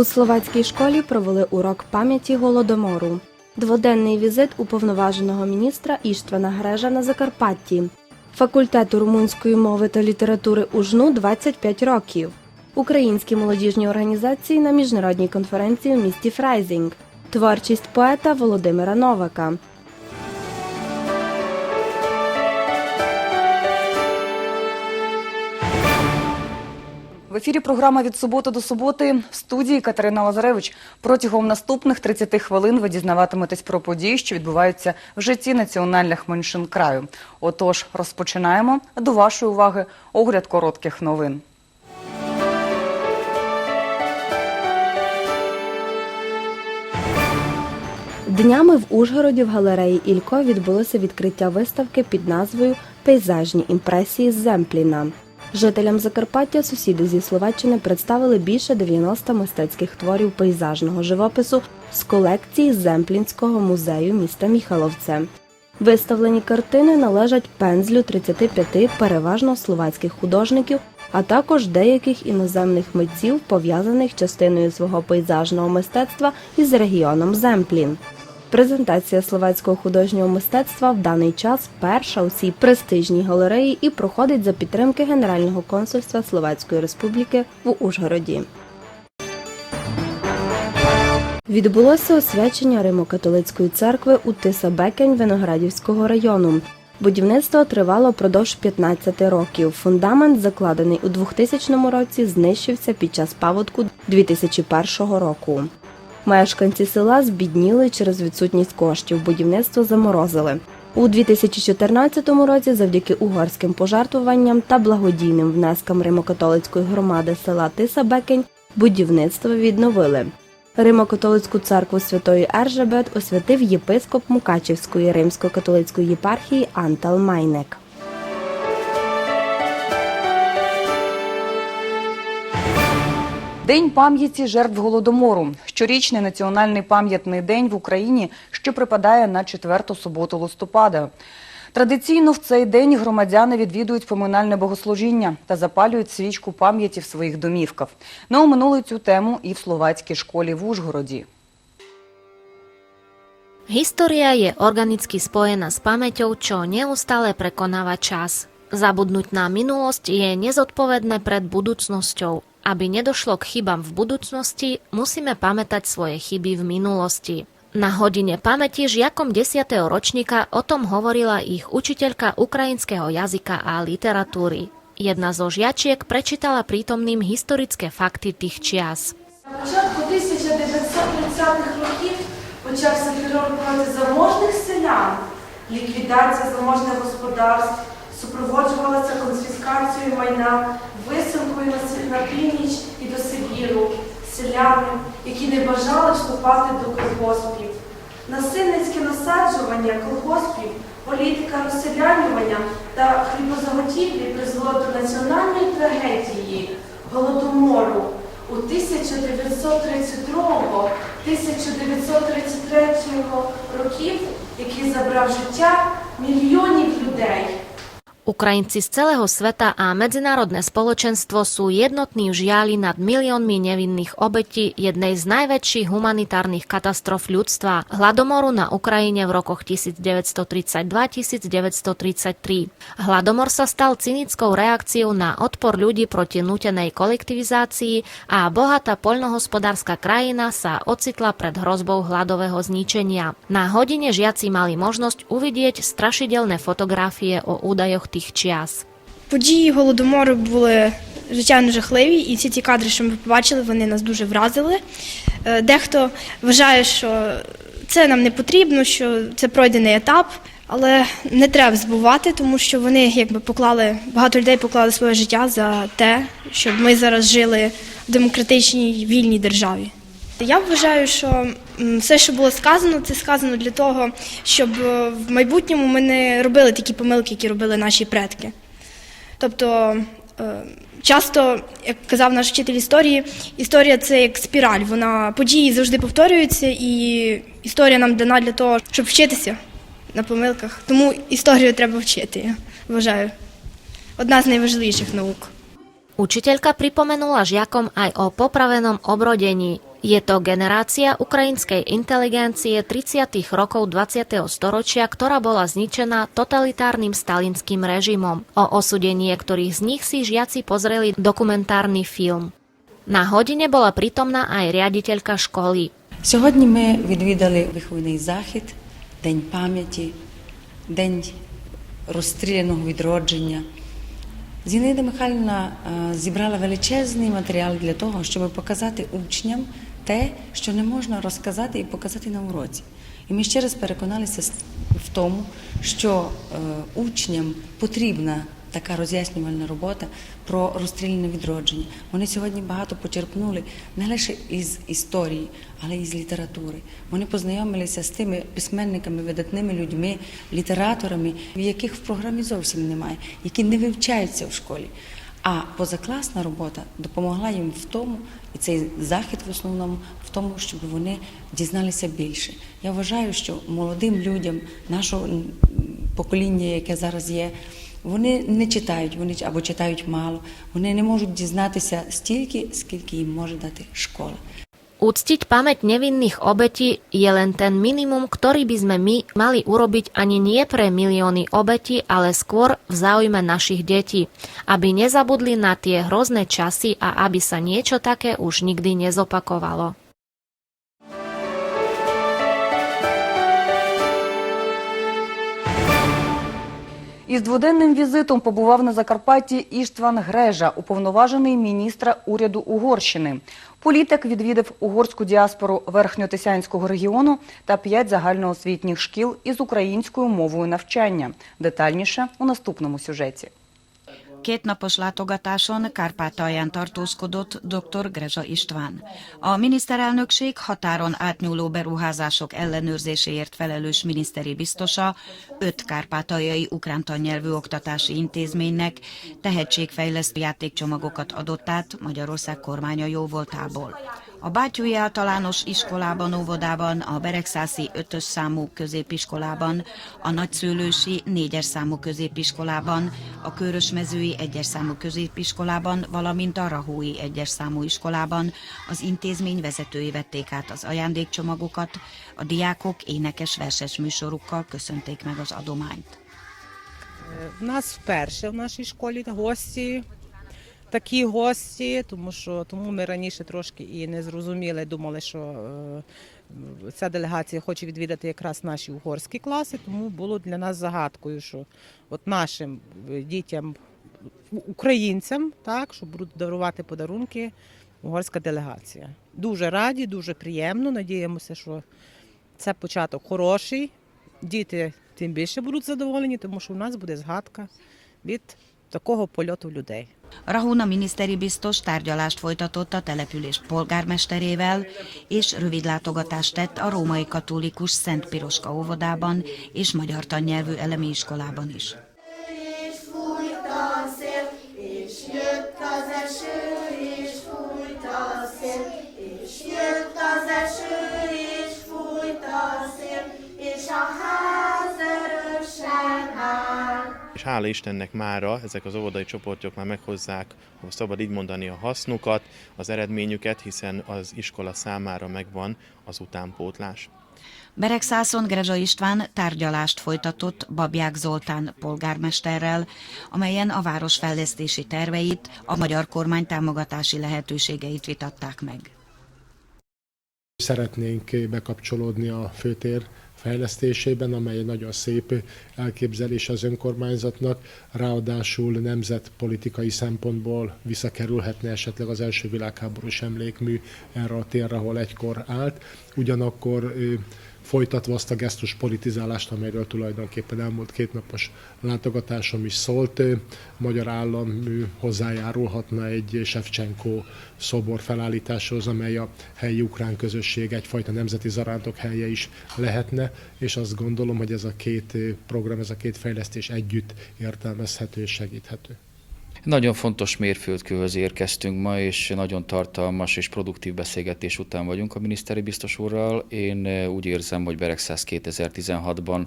У словацькій школі провели урок пам'яті голодомору. Дводенний візит уповноваженого міністра Іштвана Грежа на Закарпатті. Факультету румунської мови та літератури УЖНУ 25 років. Українські молодіжні організації на міжнародній конференції в місті Фрайзінг. Творчість поета Володимира Новака. В ефірі програма від суботи до суботи в студії Катерина Лазаревич. Протягом наступних 30 хвилин ви дізнаватиметесь про події, що відбуваються в житті національних меншин краю. Отож, розпочинаємо. До вашої уваги огляд коротких новин. Днями в Ужгороді в галереї Ілько відбулося відкриття виставки під назвою Пейзажні імпресії з Земпліна. Жителям Закарпаття сусіди зі Словаччини представили більше 90 мистецьких творів пейзажного живопису з колекції Земплінського музею міста Міхаловце. Виставлені картини належать пензлю 35 переважно словацьких художників, а також деяких іноземних митців, пов'язаних частиною свого пейзажного мистецтва із регіоном Земплін. Презентація словацького художнього мистецтва в даний час перша у цій престижній галереї і проходить за підтримки Генерального консульства Словацької Республіки в Ужгороді. Відбулося освячення Римо-католицької церкви у Тисабекень Виноградівського району. Будівництво тривало впродовж 15 років. Фундамент, закладений у 2000 році, знищився під час паводку 2001 року. Мешканці села збідніли через відсутність коштів. Будівництво заморозили. У 2014 році, завдяки угорським пожертвуванням та благодійним внескам Римокатолицької громади села Тисабекень, будівництво відновили. Римо-католицьку церкву святої Ержебет освятив єпископ Мукачівської римсько-католицької єпархії Антал Майнек. День пам'яті жертв голодомору. Щорічний національний пам'ятний день в Україні, що припадає на четверту суботу листопада. Традиційно в цей день громадяни відвідують поминальне богослужіння та запалюють свічку пам'яті в своїх домівках. Не оминули цю тему і в словацькій школі в Ужгороді. História je organicky spojená s pamäťou, čo neustále prekonáva čas. Zabudnúť na minulosť je nezodpovedné pred budúcnosťou. Aby nedošlo k chybám v budúcnosti, musíme pamätať svoje chyby v minulosti. Na hodine pamäti žiakom 10. ročníka o tom hovorila ich učiteľka ukrajinského jazyka a literatúry. Jedna zo žiačiek prečítala prítomným historické fakty tých čias. На початку 1930-х років почався терор проти заможних селян. Ліквідація заможних господарств супроводжувалася конфіскацією майна, висилкою на північ і до Сибіру, селяни, які не бажали вступати до колгоспів. Насильницьке насаджування колгоспів, політика розселянювання та хлібозаготівлі призвело до національної трагедії голодомору у 1932-1933 років, який забрав життя мільйонів людей. Ukrajinci z celého sveta a medzinárodné spoločenstvo sú jednotní v žiali nad miliónmi nevinných obetí jednej z najväčších humanitárnych katastrof ľudstva, hladomoru na Ukrajine v rokoch 1932-1933. Hladomor sa stal cynickou reakciou na odpor ľudí proti nútenej kolektivizácii a bohatá poľnohospodárska krajina sa ocitla pred hrozbou hladového zničenia. Na hodine žiaci mali možnosť uvidieť strašidelné fotografie o údajoch tých čias. Події голодомору були звичайно жахливі, і всі ці кадри, що ми побачили, вони нас дуже вразили. Е, Дехто вважає, що це нам не потрібно, що це пройдений етап, але не треба збувати, тому що вони якби поклали багато людей поклали своє життя за те, щоб ми зараз жили в демократичній вільній державі. Я вважаю, що все, що було сказано, це сказано для того, щоб е, в майбутньому ми не робили такі помилки, які робили наші предки. Тобто е, часто, як казав наш вчитель історії, історія це як спіраль. Вона події завжди повторюються, і історія нам дана для того, щоб вчитися на помилках. Тому історію треба вчити, я вважаю. Одна з найважливіших наук. Učiteľka pripomenula žiakom aj o popravenom obrodení. Je to generácia ukrajinskej inteligencie 30. rokov 20. storočia, ktorá bola zničená totalitárnym stalinským režimom. O osude niektorých z nich si žiaci pozreli dokumentárny film. Na hodine bola prítomná aj riaditeľka školy. Сьогодні ми відвідали виховний захід, День пам'яті, День розстріляного відродження. Зінаїда Михайлівна е, зібрала величезний матеріал для того, щоб показати учням Те, що не можна розказати і показати на уроці. І ми ще раз переконалися в тому, що е, учням потрібна така роз'яснювальна робота про розстріляне відродження. Вони сьогодні багато почерпнули не лише із історії, але й з літератури. Вони познайомилися з тими письменниками, видатними людьми, літераторами, яких в програмі зовсім немає, які не вивчаються в школі. А позакласна робота допомогла їм в тому, і цей захід в основному в тому, щоб вони дізналися більше. Я вважаю, що молодим людям нашого покоління, яке зараз є, вони не читають, вони або читають мало. Вони не можуть дізнатися стільки, скільки їм може дати школа. Uctiť pamäť nevinných obetí je len ten minimum, ktorý by sme my mali urobiť ani nie pre milióny obetí, ale skôr v záujme našich detí, aby nezabudli na tie hrozné časy a aby sa niečo také už nikdy nezopakovalo. Із дводенним візитом побував на Закарпатті Іштван Грежа, уповноважений міністра уряду Угорщини. Політик відвідав угорську діаспору Верхньотисянського регіону та п'ять загальноосвітніх шкіл із українською мовою навчання. Детальніше у наступному сюжеті. Kétnapos látogatáson Kárpátalján tartózkodott dr. Grezsa István. A miniszterelnökség határon átnyúló beruházások ellenőrzéséért felelős miniszteri biztosa öt kárpátaljai ukrán tannyelvű oktatási intézménynek tehetségfejlesztő játékcsomagokat adott át Magyarország kormánya jóvoltából. A Bátyúi általános iskolában, óvodában, a Beregszászi 5 számú középiskolában, a Nagyszőlősi 4-es számú középiskolában, a Körösmezői 1-es számú középiskolában, valamint a Rahói 1-es számú iskolában az intézmény vezetői vették át az ajándékcsomagokat, a diákok énekes verses műsorukkal köszönték meg az adományt. У нас вперше в нашій школі гості, такі гості, тому що тому ми раніше трошки і не зрозуміли, думали, що е, ця делегація хоче відвідати якраз наші угорські класи, тому було для нас загадкою, що от нашим е, дітям, українцям, так, що будуть дарувати подарунки угорська делегація. Дуже раді, дуже приємно. Надіємося, що це початок хороший. Діти тим більше будуть задоволені, тому що у нас буде згадка від такого польоту людей. Rahuna miniszteri biztos tárgyalást folytatott a település polgármesterével, és rövid látogatást tett a római katolikus Szent Piroska óvodában és magyar tannyelvű elemi iskolában is. És hála Istennek mára ezek az óvodai csoportok már meghozzák, ha szabad így mondani, a hasznukat, az eredményüket, hiszen az iskola számára megvan az utánpótlás. Beregszászon Grezsa István tárgyalást folytatott Babják Zoltán polgármesterrel, amelyen a város fejlesztési terveit, a magyar kormány támogatási lehetőségeit vitatták meg. Szeretnénk bekapcsolódni a főtér fejlesztésében, amely egy nagyon szép elképzelés az önkormányzatnak, ráadásul nemzetpolitikai szempontból visszakerülhetne esetleg az első világháborús emlékmű erre a térre, ahol egykor állt. Ugyanakkor folytatva azt a gesztus politizálást, amelyről tulajdonképpen elmúlt két napos látogatásom is szólt, a magyar állam ö, hozzájárulhatna egy Shevchenko szobor felállításhoz, amely a helyi ukrán közösség egyfajta nemzeti zarántok helye is lehetne, és azt gondolom, hogy ez a két program, ez a két fejlesztés együtt értelmezhető és segíthető. Nagyon fontos mérföldkőhöz érkeztünk ma, és nagyon tartalmas és produktív beszélgetés után vagyunk a miniszteri biztos úrral. Én eh, úgy érzem, hogy Beregszász 2016-ban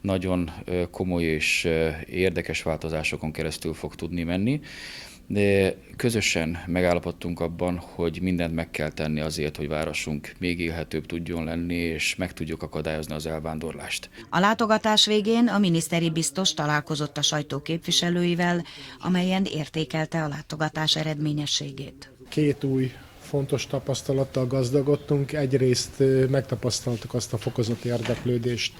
nagyon eh, komoly és eh, érdekes változásokon keresztül fog tudni menni. De közösen megállapodtunk abban, hogy mindent meg kell tenni azért, hogy városunk még élhetőbb tudjon lenni, és meg tudjuk akadályozni az elvándorlást. A látogatás végén a miniszteri biztos találkozott a sajtó képviselőivel, amelyen értékelte a látogatás eredményességét. Két új fontos tapasztalattal gazdagodtunk. Egyrészt megtapasztaltuk azt a fokozott érdeklődést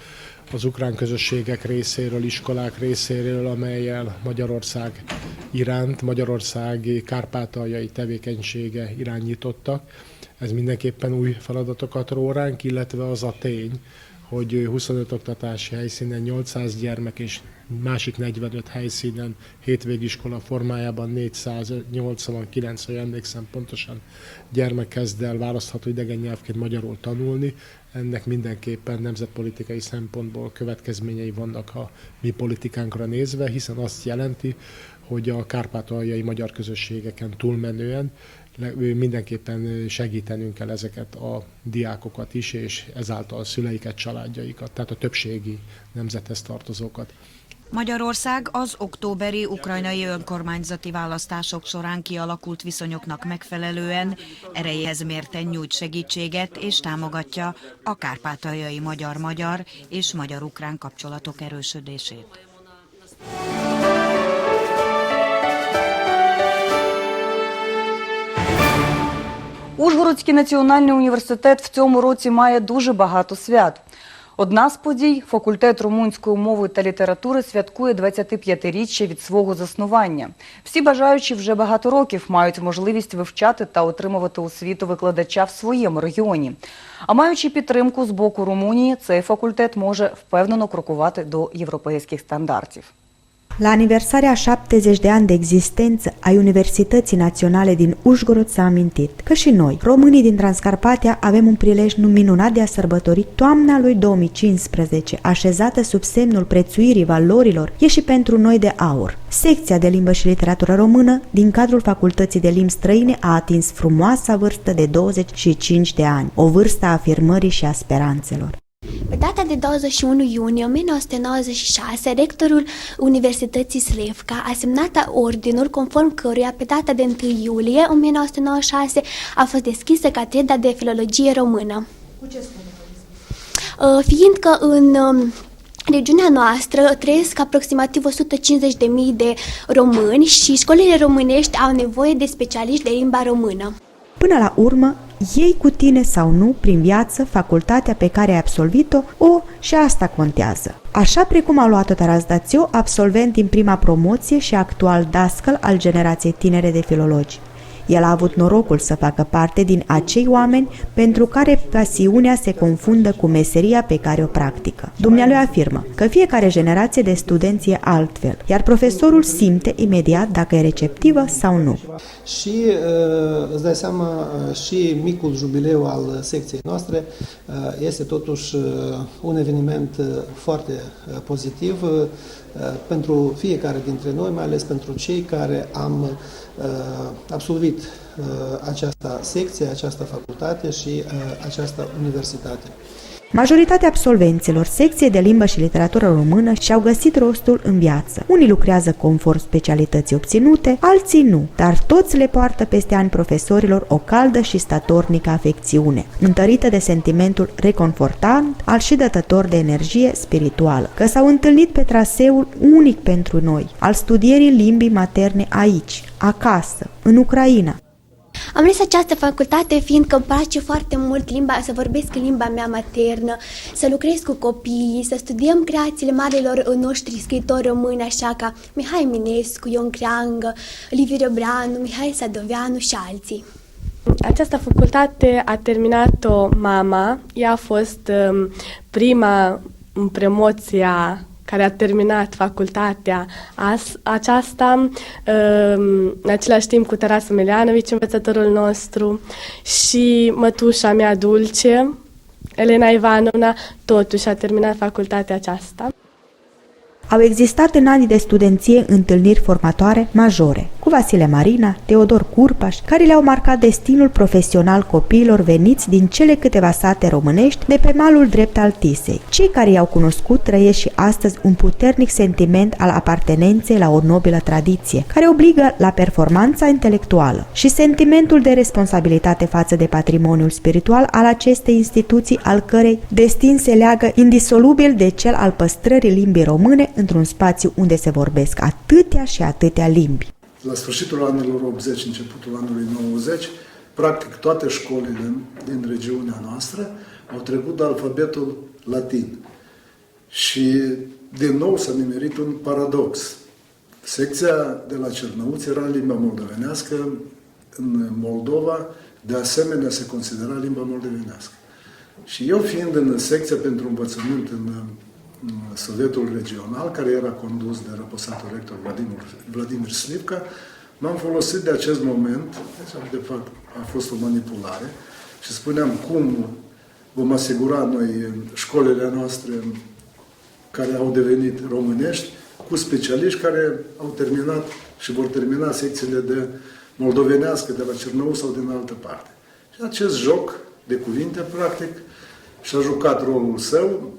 az ukrán közösségek részéről, iskolák részéről, amelyel Magyarország iránt, Magyarország kárpátaljai tevékenysége irányítottak. Ez mindenképpen új feladatokat ró ránk, illetve az a tény, hogy 25 oktatási helyszínen 800 gyermek és másik 45 helyszínen hétvégiskola formájában 489, ha emlékszem pontosan, gyermek kezd el választható idegen nyelvként magyarul tanulni. Ennek mindenképpen nemzetpolitikai szempontból következményei vannak a mi politikánkra nézve, hiszen azt jelenti, hogy a kárpátaljai magyar közösségeken túlmenően mindenképpen segítenünk kell ezeket a diákokat is, és ezáltal a szüleiket, családjaikat, tehát a többségi nemzethez tartozókat. Magyarország az októberi ukrajnai önkormányzati választások során kialakult viszonyoknak megfelelően erejéhez mérten nyújt segítséget és támogatja a kárpátaljai magyar-magyar és magyar-ukrán kapcsolatok erősödését. Ужгородський національний університет в цьому році має дуже багато свят. Одна з подій факультет румунської мови та літератури святкує 25-річчя від свого заснування. Всі бажаючі вже багато років мають можливість вивчати та отримувати освіту викладача в своєму регіоні. А маючи підтримку з боку Румунії, цей факультет може впевнено крокувати до європейських стандартів. La aniversarea 70 de ani de existență a Universității Naționale din Užgorod s-a amintit că și noi, românii din Transcarpatia, avem un prilej minunat de a sărbători toamna lui 2015, așezată sub semnul prețuirii valorilor, e și pentru noi de aur. Secția de limbă și literatură română din cadrul Facultății de Limbi Străine a atins frumoasa vârstă de 25 de ani, o vârstă a afirmării și a speranțelor. Pe data de 21 iunie 1996, rectorul Universității Slevca a semnat ordinul conform căruia pe data de 1 iulie 1996 a fost deschisă catedra de filologie română. Cu ce Uh, Fiindcă în um, regiunea noastră trăiesc aproximativ 150.000 de români și școlile românești au nevoie de specialiști de limba română. Până la urmă, iei cu tine sau nu prin viață facultatea pe care ai absolvit-o, o și asta contează. Așa precum a luat-o Taras Dațiu, absolvent din prima promoție și actual dascăl al generației tinere de filologi. El a avut norocul să facă parte din acei oameni pentru care pasiunea se confundă cu meseria pe care o practică. Dumnealui afirmă că fiecare generație de studenți e altfel, iar profesorul simte imediat dacă e receptivă sau nu. Și uh, îți dai seama, uh, și micul jubileu al secției noastre uh, este totuși uh, un eveniment uh, foarte uh, pozitiv uh, pentru fiecare dintre noi, mai ales pentru cei care am uh, absolvit uh, această secție, această facultate și uh, această universitate. Majoritatea absolvenților secției de limbă și literatură română și-au găsit rostul în viață. Unii lucrează conform specialității obținute, alții nu, dar toți le poartă peste ani profesorilor o caldă și statornică afecțiune, întărită de sentimentul reconfortant al și dătător de energie spirituală, că s-au întâlnit pe traseul unic pentru noi, al studierii limbii materne aici, acasă, în Ucraina, Am ales această facultate fiindcă îmi place foarte mult limba, să vorbesc în limba mea maternă, să lucrez cu copiii, să studiem creațiile marilor noștri scriitori români, așa ca Mihai Minescu, Ion Creangă, Liviu Răbranu, Mihai Sadoveanu și alții. Această facultate a terminat-o mama. Ea a fost um, prima în promoția care a terminat facultatea as, aceasta, um, în același timp cu Taras Emelianovici, învățătorul nostru, și mătușa mea dulce, Elena Ivanovna, totuși a terminat facultatea aceasta. Au existat în anii de studenție întâlniri formatoare majore, cu Vasile Marina, Teodor Curpaș, care le-au marcat destinul profesional copiilor veniți din cele câteva sate românești de pe malul drept al Tisei. Cei care i-au cunoscut trăiesc și astăzi un puternic sentiment al apartenenței la o nobilă tradiție, care obligă la performanța intelectuală și sentimentul de responsabilitate față de patrimoniul spiritual al acestei instituții, al cărei destin se leagă indisolubil de cel al păstrării limbii române într-un spațiu unde se vorbesc atâtea și atâtea limbi. La sfârșitul anilor 80, începutul anului 90, practic toate școlile din regiunea noastră au trecut de alfabetul latin. Și din nou s-a nimerit un paradox. Secția de la Cernăuți era în limba moldovenească, în Moldova, de asemenea, se considera limba moldovenească. Și eu fiind în secția pentru învățământ în, în Sovietul Regional, care era condus de răposatul rector Vladimir, Vladimir Slivka, m-am folosit de acest moment, deci de fapt a fost o manipulare, și spuneam cum vom asigura noi școlile noastre care au devenit românești, cu specialiști care au terminat și vor termina secțiile de moldovenească de la Cernău sau din altă parte. Și acest joc de cuvinte, practic, și-a jucat rolul său,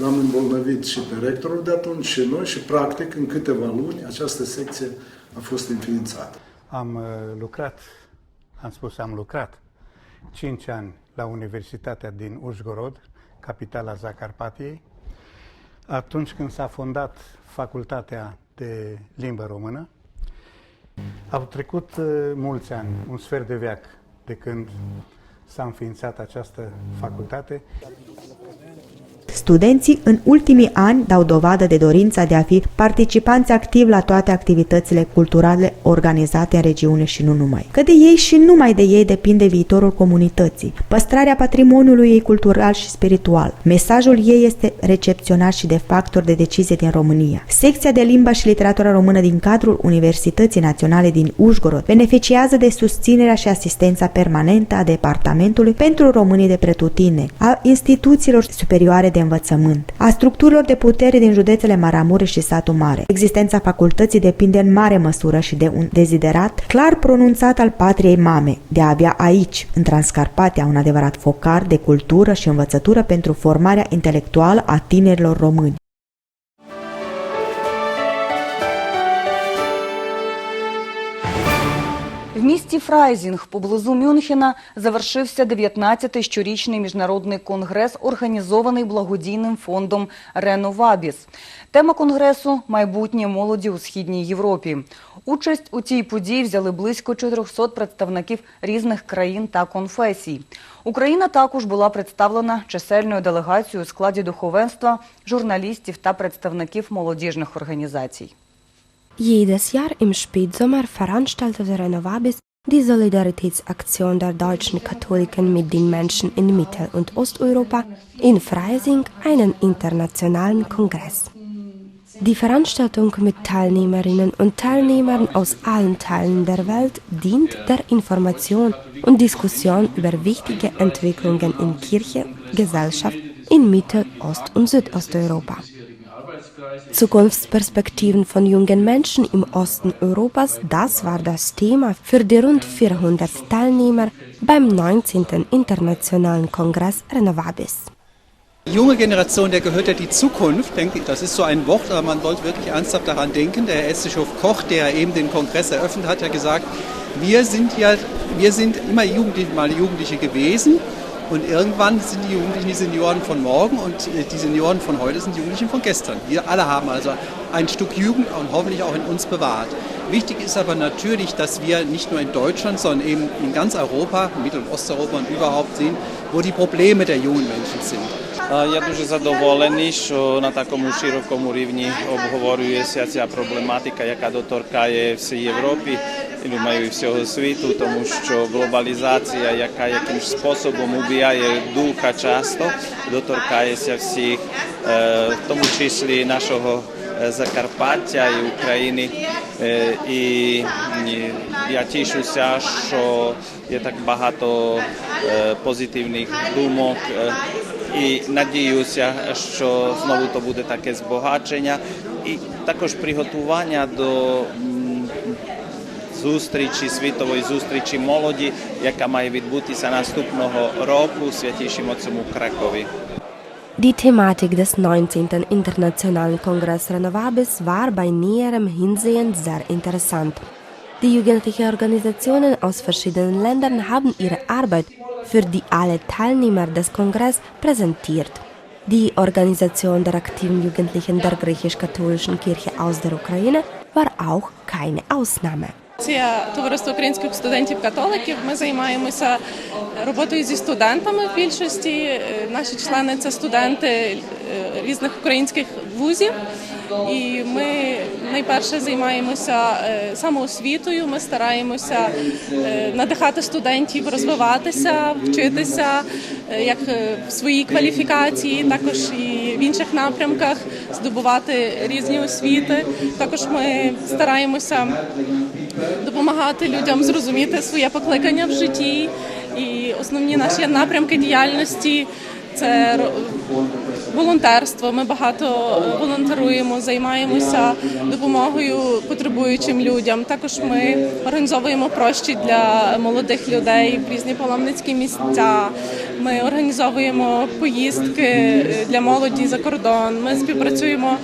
l-am îmbolnăvit și pe rectorul de atunci și noi și, practic, în câteva luni, această secție a fost înființată. Am uh, lucrat, am spus am lucrat, 5 ani la Universitatea din Ușgorod, capitala Zacarpatiei, atunci când s-a fondat facultatea de limbă română, au trecut uh, mulți ani, un sfert de veac, de când s-a înființat această facultate. Studenții în ultimii ani dau dovadă de dorința de a fi participanți activi la toate activitățile culturale organizate în regiune și nu numai. Că de ei și numai de ei depinde viitorul comunității, păstrarea patrimoniului ei cultural și spiritual. Mesajul ei este recepționat și de factori de decizie din România. Secția de limba și literatură română din cadrul Universității Naționale din Ușgorod beneficiază de susținerea și asistența permanentă a Departamentului pentru Românii de Pretutine, a instituțiilor superioare de învățământ, a structurilor de putere din județele Maramureș și Satul Mare. Existența facultății depinde în mare măsură și de un deziderat clar pronunțat al patriei mame, de a avea aici, în Transcarpatia, un adevărat focar de cultură și învățătură pentru formarea intelectuală a tinerilor români. Місті Фрайзінг поблизу Мюнхена завершився 19-й щорічний міжнародний конгрес, організований благодійним фондом Реновабіс. Тема конгресу майбутнє молоді у східній Європі. Участь у цій події взяли близько 400 представників різних країн та конфесій. Україна також була представлена чисельною делегацією у складі духовенства, журналістів та представників молодіжних організацій. Jedes Jahr im Spätsommer veranstaltet Renovabis die Solidaritätsaktion der deutschen Katholiken mit den Menschen in Mittel- und Osteuropa in Freising einen internationalen Kongress. Die Veranstaltung mit Teilnehmerinnen und Teilnehmern aus allen Teilen der Welt dient der Information und Diskussion über wichtige Entwicklungen in Kirche, Gesellschaft in Mittel-, Ost- und Südosteuropa. Zukunftsperspektiven von jungen Menschen im Osten Europas, das war das Thema für die rund 400 Teilnehmer beim 19. Internationalen Kongress Renovabis. Die junge Generation, der gehört ja die Zukunft, denke ich. Das ist so ein Wort, aber man sollte wirklich ernsthaft daran denken. Der Herr Erzbischof Koch, der eben den Kongress eröffnet hat, hat ja gesagt, wir sind ja, wir sind immer Jugendliche, mal Jugendliche gewesen. Und irgendwann sind die Jugendlichen die Senioren von morgen und äh, die Senioren von heute sind die Jugendlichen von gestern. Wir alle haben also ein Stück Jugend und hoffentlich auch in uns bewahrt. Wichtig ist aber natürlich, dass wir nicht nur in Deutschland, sondern eben in ganz Europa, Mittel- und Osteuropa und überhaupt sehen, wo die Probleme der jungen Menschen sind. Я дуже задоволений, що на такому широкому рівні обговорюється ця проблематика, яка доторкає всій Європі, і думаю, всього світу, тому що глобалізація, яка якимось способом убиває духа часто, доторкається всіх, е, в тому числі нашого е, Закарпаття і України. Е, І я тішуся, що є так багато позитивних думок. Е, і надіюся, що знову то буде таке збагачення, і також приготування до зустрічі, світової зустрічі молоді, яка має відбутися наступного року Святішим Отцем у Кракові. Die Thematik des 19. Internationalen Kongress Renovabis war bei näherem Hinsehen sehr interessant. Die jugendlichen Organisationen aus verschiedenen Ländern haben ihre Arbeit für die alle Teilnehmer des Kongresses präsentiert. Die Organisation der aktiven Jugendlichen der griechisch-katholischen Kirche aus der Ukraine war auch keine Ausnahme. Це товариство українських студентів-католиків. Ми займаємося роботою зі студентами в більшості. Е, Наші члени це студенти е, різних українських вузів. І ми найперше займаємося е, самоосвітою. Ми стараємося е, надихати студентів розвиватися, вчитися е, як в своїй кваліфікації, також і в інших напрямках здобувати різні освіти. Також ми стараємося допомагати людям зрозуміти своє покликання в житті. І основні наші напрямки діяльності це волонтерство. Ми багато волонтеруємо, займаємося допомогою потребуючим людям. Також ми організовуємо прощі для молодих людей в різні паломницькі місця. Ми організовуємо поїздки для молоді за кордон. Ми співпрацюємо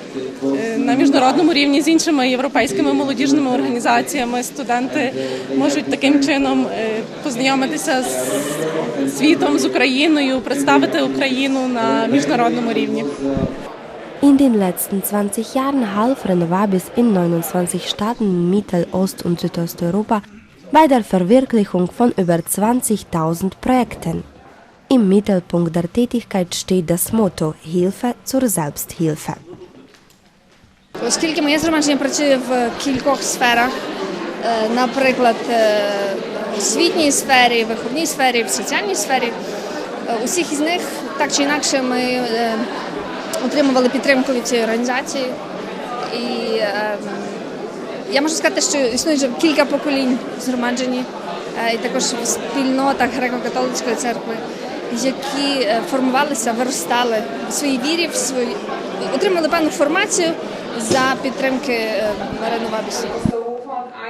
на міжнародному рівні з іншими європейськими молодіжними організаціями. Студенти можуть таким чином е, познайомитися з світом, з Україною, представити Україну на міжнародному рівні. In den letzten 20 Jahren half Renovabis in 29 Staaten Mittel-, Ost- und Südosteuropa bei der Verwirklichung von über 20.000 Projekten. Im Mittelpunkt der Tätigkeit steht das Motto Hilfe zur Selbsthilfe. Оскільки моє згромадження працює в кількох сферах, е, наприклад, е, в освітній сфері, в виховній сфері, в соціальній сфері, е, усіх із них так чи інакше ми отримували підтримку від цієї організації. І я можу сказати, що існує вже кілька поколінь е, і також в спільнотах греко-католицької церкви, які формувалися, виростали в своїй вірі, в свої... отримали певну формацію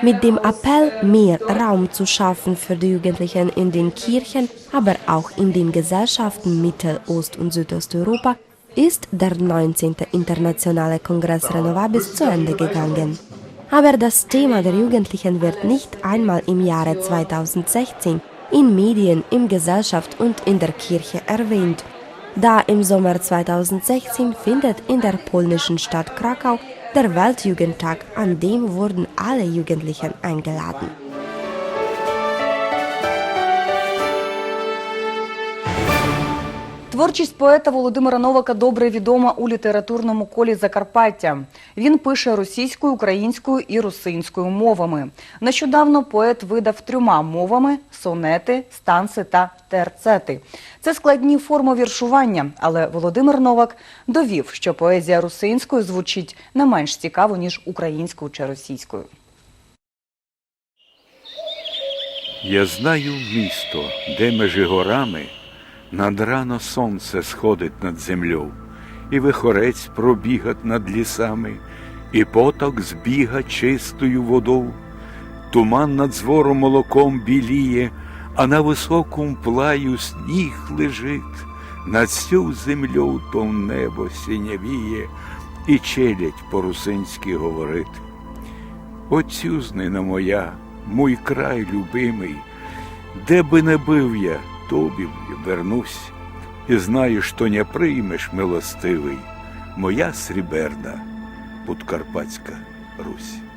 Mit dem Appell, mehr Raum zu schaffen für die Jugendlichen in den Kirchen, aber auch in den Gesellschaften Mittel-, Ost- und Südosteuropa, ist der 19. Internationale Kongress Renovabis zu Ende gegangen. Aber das Thema der Jugendlichen wird nicht einmal im Jahre 2016 in Medien, in Gesellschaft und in der Kirche erwähnt, Da im Sommer 2016 findet in der polnischen Stadt Krakau der Weltjugendtag, an dem wurden alle Jugendlichen eingeladen. Творчість поета Володимира Новака добре відома у літературному колі Закарпаття. Він пише російською, українською і русинською мовами. Нещодавно поет видав трьома мовами сонети, станси та терцети. Це складні форми віршування, але Володимир Новак довів, що поезія русинською звучить не менш цікаво, ніж українською чи російською. Я знаю місто, де межі горами над рано сонце сходить над землю, і вихорець пробігать над лісами, і поток збіга чистою водою, туман над звором молоком біліє, а на високому плаю сніг лежить, над всю землю то небо синявіє, і челядь по-русинськи говорить. Отцюзнина моя, мой край любимий, де би не бив я, тобі вернусь, і знаю, що не приймеш, милостивий, моя сріберна Подкарпатська Русь.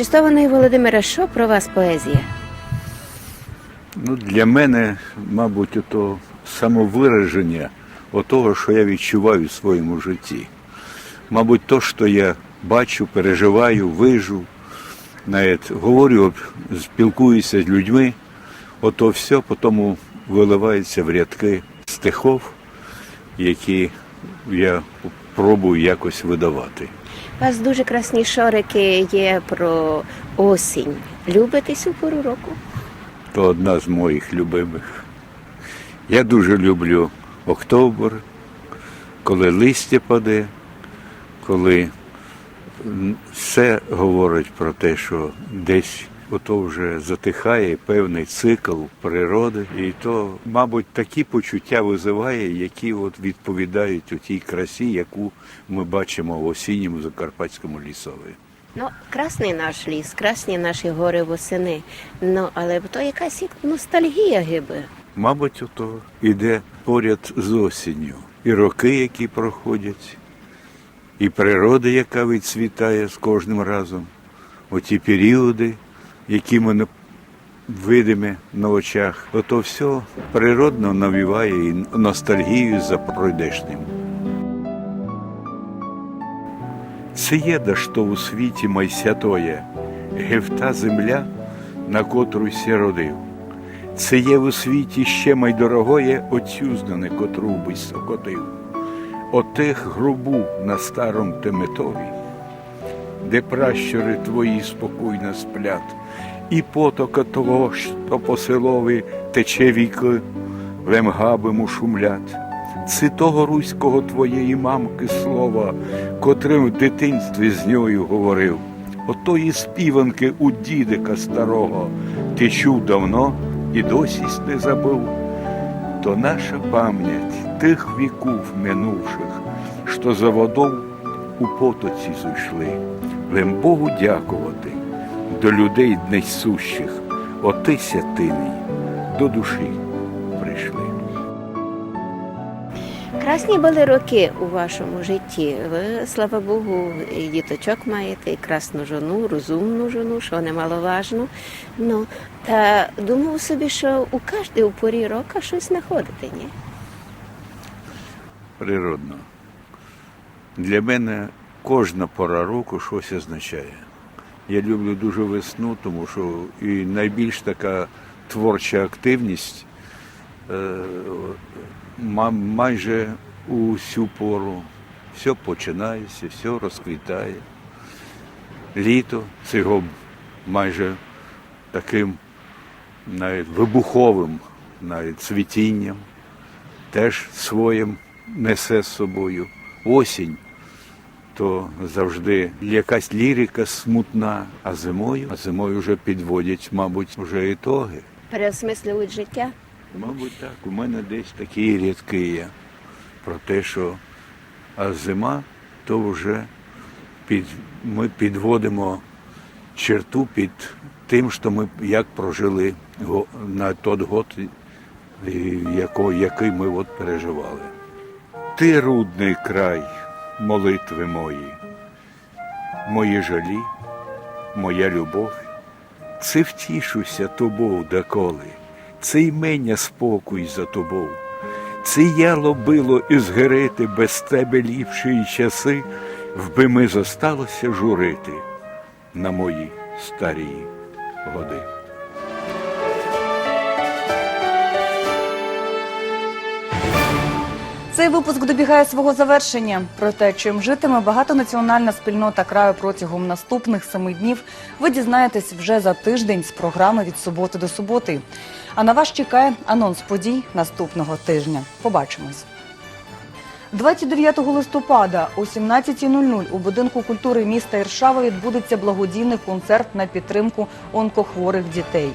Чистований Володимире, що про вас поезія? Ну, для мене, мабуть, ото самовираження отого, що я відчуваю в своєму житті. Мабуть, то, що я бачу, переживаю, вижу, навіть говорю, спілкуюся з людьми, ото все потім виливається в рядки стихов, які я пробую якось видавати. У вас дуже красні шорики є про осінь. Любите цю пору року? то одна з моїх любимих. Я дуже люблю октобер, коли листя паде, коли все говорить про те, що десь ото вже затихає певний цикл природи, і то, мабуть, такі почуття визиває, які от відповідають у тій красі, яку ми бачимо в осінньому закарпатському лісові. Ну, красний наш ліс, красні наші гори восени. Ну, але то якась ностальгія гиби. Мабуть, ото іде поряд з осінню. І роки, які проходять, і природа, яка відцвітає з кожним разом. Оті періоди, які ми не видимо на очах. Ото все природно навіває і ностальгію за пройдешнім. Це є да що у світі майсятоє, гевта земля, на котру ся родив. Це є у світі ще майдорогоє отюзнане, котру би сокотив. Отех грубу на старом теметові, де пращури твої спокійно сплять, і потока того, що по селові тече віки, лемгабиму шумлять. Це того руського твоєї мамки слова, котрим в дитинстві з нею говорив. Отої співанки у дідика старого ти чув давно і досі не забув. То наша пам'ять тих віків минувших, що за водою у потоці зійшли. Лем Богу дякувати до людей несущих, оти святиний до душі прийшли. Красні були роки у вашому житті. Ви, слава Богу, і діточок маєте, і красну жону, розумну жону, що немаловажно. Ну, та думав собі, що у кожній у порі року щось знаходите, ні? природно. Для мене кожна пора року щось означає. Я люблю дуже весну, тому що і найбільш така творча активність е, ма- майже усю пору. Все починається, все розквітає. Літо це його майже таким навіть вибуховим навіть цвітінням теж своїм несе з собою. Осінь то завжди якась лірика смутна, а зимою, а зимою вже підводять, мабуть, вже ітоги. Переосмислюють життя. Мабуть, так. У мене десь такі рядки є про те, що а зима то вже під, ми підводимо черту під тим, що ми як прожили на той год, який ми от переживали. Ти рудний край, молитви мої, мої жалі, моя любов, це втішуся тобою доколи, це ймення спокій за тобою. Це яло било із герити без тебе ліпші часи, вби ми зосталося журити на мої старі годи. Цей випуск добігає свого завершення. Про те, чим житиме багатонаціональна спільнота краю протягом наступних семи днів, ви дізнаєтесь вже за тиждень з програми від суботи до суботи. А на вас чекає анонс подій наступного тижня. Побачимось. 29 листопада о 17.00 у будинку культури міста Іршава відбудеться благодійний концерт на підтримку онкохворих дітей.